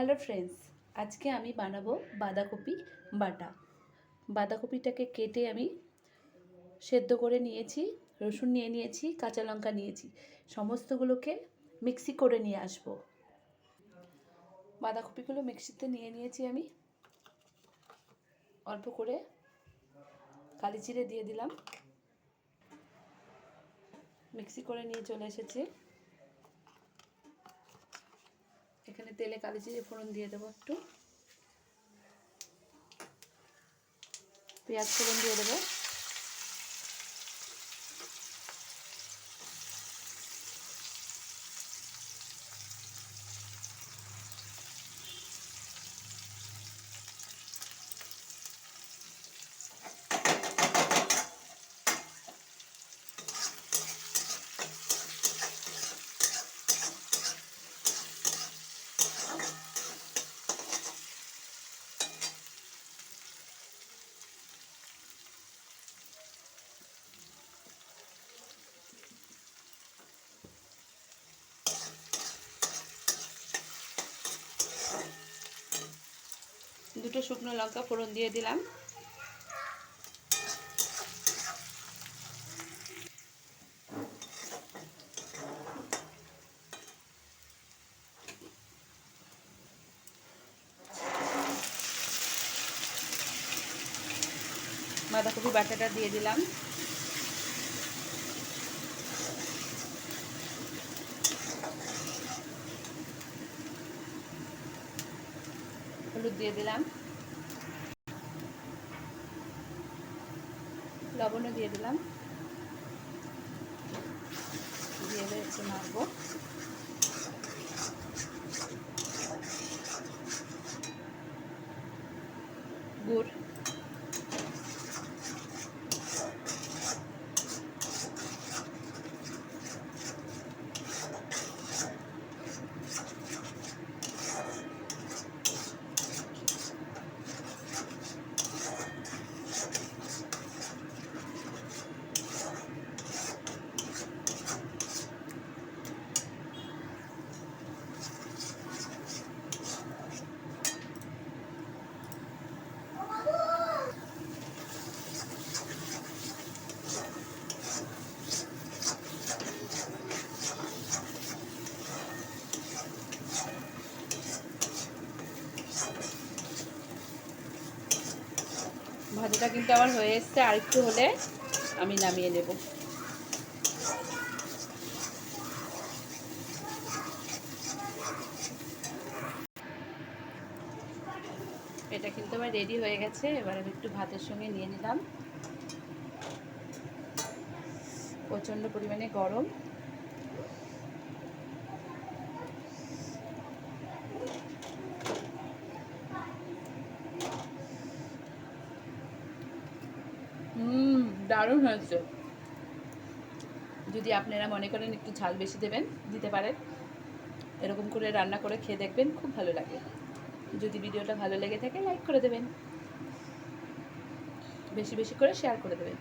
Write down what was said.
Hello friends আজকে আমি বানাবো বাঁধাকপি বাটা। বাঁধাকপিটাকে কেটে আমি সেদ্ধ করে নিয়েছি, রসুন নিয়ে নিয়েছি, কাঁচা লঙ্কা নিয়েছি, সমস্তগুলোকে মিক্সি করে নিয়ে আসব। বাঁধাকপিগুলো মিক্সিতে নিয়ে নিয়েছি আমি। অল্প করে কালি জিরে দিয়ে দিলাম। মিক্সি করে নিয়ে চলে এসেছি। এখানে তেলে কালি জিরে ফোড়ন দিয়ে দেবো একটু। পেঁয়াজ ফোড়ন দিয়ে দেবো। দুটো শুকনো লঙ্কা ফোড়ন দিয়ে দিলাম। বাঁধাকপি বাটাটা দিয়ে দিলাম। হলুদ দিয়ে দিলাম। লবণও দিয়ে দিলাম। দিয়ে একটু মাখবো। গুড়। ভাজাটা কিন্তু আমার হয়ে এসছে আর একটু হলে আমি নামিয়ে নেব। এটা কিন্তু আমার রেডি হয়ে গেছে, এবার আমি একটু ভাতের সঙ্গে নিয়ে নিলাম। প্রচণ্ড পরিমাণে গরম। দারুণ হয়েছে। যদি আপনারা মনে করেন একটু ঝাল বেশি দেবেন, দিতে পারেন। এরকম করে রান্না করে খেয়ে দেখবেন, খুব ভালো লাগে। যদি ভিডিওটা ভালো লেগে থাকে লাইক করে দেবেন। বেশি বেশি করে শেয়ার করে দেবেন।